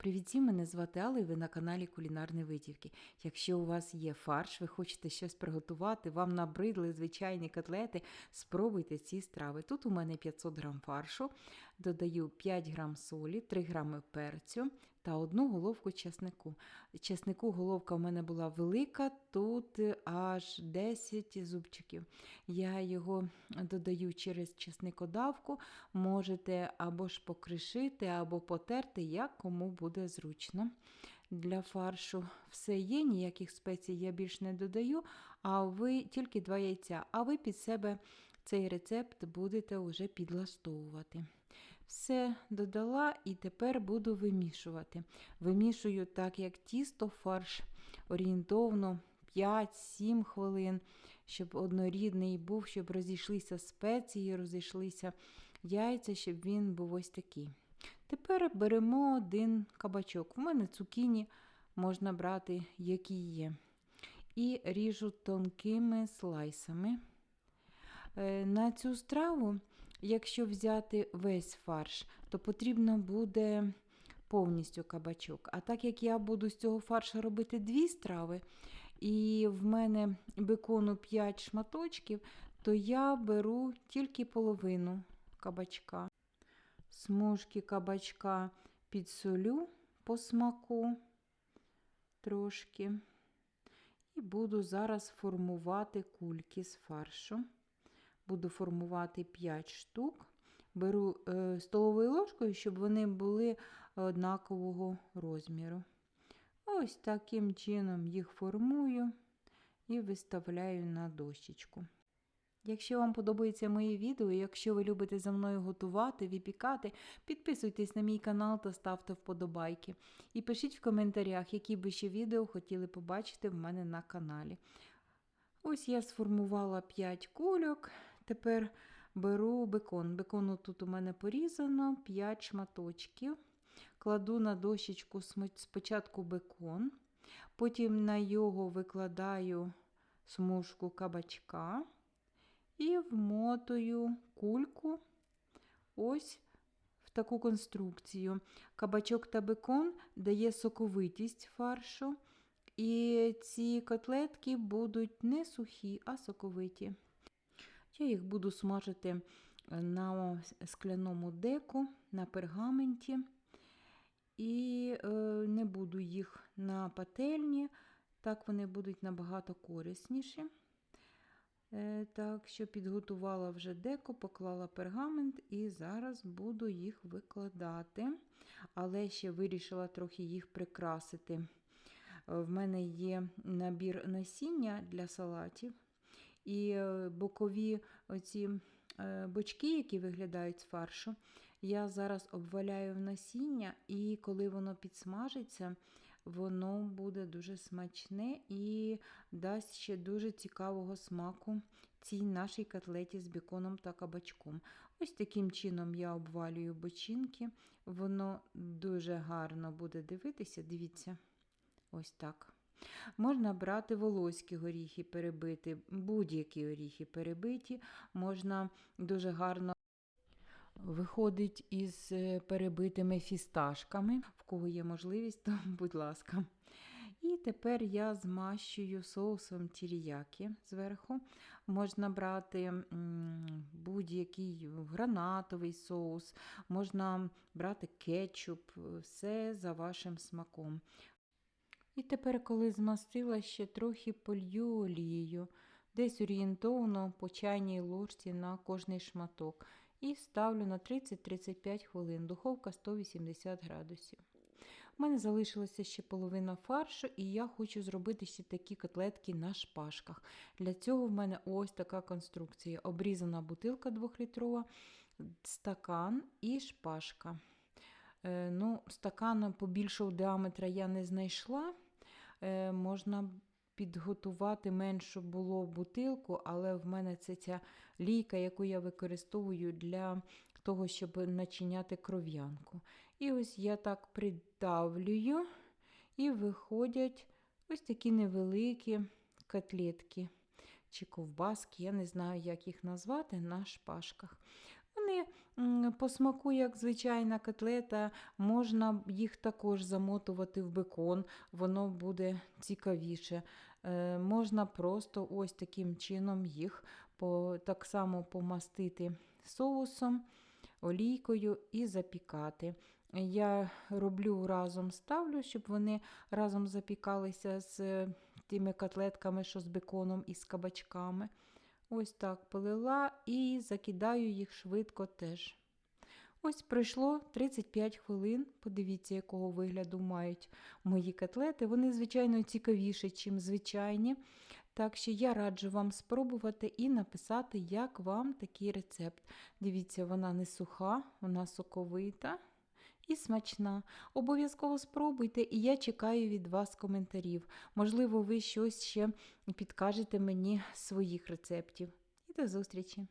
Привіт, мене звати Алла і ви на каналі Кулінарні Витівки. Якщо у вас є фарш, ви хочете щось приготувати, вам набридли звичайні котлети, спробуйте ці страви. Тут у мене 500 грам фаршу, додаю 5 грам солі, 3 грами перцю та одну головку чеснику. Чеснику головка у мене була велика, тут аж 10 зубчиків. Я його додаю через чесникодавку, можете або ж покришити, або потерти, як кому буде зручно. Для фаршу все є, ніяких спецій я більш не додаю, а ви тільки два яйця, а ви під себе цей рецепт будете вже підлаштовувати. Все додала і тепер буду вимішувати. Вимішую так, як тісто, фарш орієнтовно 5-7 хвилин, щоб однорідний був, щоб розійшлися спеції, розійшлися яйця, щоб він був ось такий. Тепер беремо один кабачок. У мене цукіні можна брати, які є. І ріжу тонкими слайсами. Е, на цю страву, якщо взяти весь фарш, то потрібно буде повністю кабачок. А так як я буду з цього фаршу робити дві страви, і в мене бекону 5 шматочків, то я беру тільки половину кабачка. Смужки кабачка підсолю по смаку трошки. І буду зараз формувати кульки з фаршу. Буду формувати 5 штук. Беру е, столовою ложкою, щоб вони були однакового розміру. Ось таким чином їх формую і виставляю на дощечку. Якщо вам подобається моє відео, якщо ви любите за мною готувати, випікати, підписуйтесь на мій канал та ставте вподобайки. І пишіть в коментарях, які би ще відео хотіли побачити в мене на каналі. Ось я сформувала 5 кульок. Тепер беру бекон. Бекону тут у мене порізано 5 шматочків. Кладу на дощечку спочатку бекон, потім на його викладаю смужку кабачка і вмотую кульку ось в таку конструкцію. Кабачок та бекон дає соковитість фаршу, і ці котлетки будуть не сухі, а соковиті. Я їх буду смажити на скляному деку, на пергаменті. І е, не буду їх на пательні, так вони будуть набагато корисніші. Е, так що підготувала вже деко, поклала пергамент і зараз буду їх викладати, але ще вирішила трохи їх прикрасити. Е, в мене є набір насіння для салатів, і е, бокові оці бочки, які виглядають з фаршу, я зараз обваляю в насіння, і коли воно підсмажиться, воно буде дуже смачне і дасть ще дуже цікавого смаку цій нашій котлеті з беконом та кабачком. Ось таким чином я обвалюю бочинки, воно дуже гарно буде дивитися, дивіться, ось так. Можна брати волоські горіхи перебити, будь-які горіхи перебиті, можна дуже гарно виходить із е, перебитими фісташками. В кого є можливість, то будь ласка. І тепер я змащую соусом тіріякі зверху. Можна брати будь-який гранатовий соус, можна брати кетчуп, все за вашим смаком. І тепер, коли змастила, ще трохи полью олією, десь орієнтовно по чайній ложці на кожний шматок і ставлю на 30-35 хвилин, духовка 180 градусів. У мене залишилася ще половина фаршу, і я хочу зробити ще такі котлетки на шпажках. Для цього в мене ось така конструкція: обрізана бутилка 2-літрова, стакан і шпажка. Е, ну, Стакана побільшого діаметра я не знайшла. Е, можна підготувати меншу було бутилку, але в мене це ця лійка, яку я використовую для того, щоб начиняти кров'янку. І ось я так придавлюю, і виходять ось такі невеликі котлетки чи ковбаски, я не знаю, як їх назвати, на шпажках. Вони по смаку, як звичайна котлета, можна їх також замотувати в бекон, воно буде цікавіше. Е, можна просто ось таким чином їх по, так само помастити соусом, олійкою і запікати. Я роблю разом ставлю, щоб вони разом запікалися з тими котлетками, що з беконом і з кабачками. Ось так полила і закидаю їх швидко теж. Ось пройшло 35 хвилин. Подивіться, якого вигляду мають мої котлети. Вони, звичайно, цікавіші, ніж звичайні. Так що я раджу вам спробувати і написати, як вам такий рецепт. Дивіться, вона не суха, вона соковита і смачна. Обов'язково спробуйте, і я чекаю від вас коментарів. Можливо, ви щось ще підкажете мені своїх рецептів. І до зустрічі!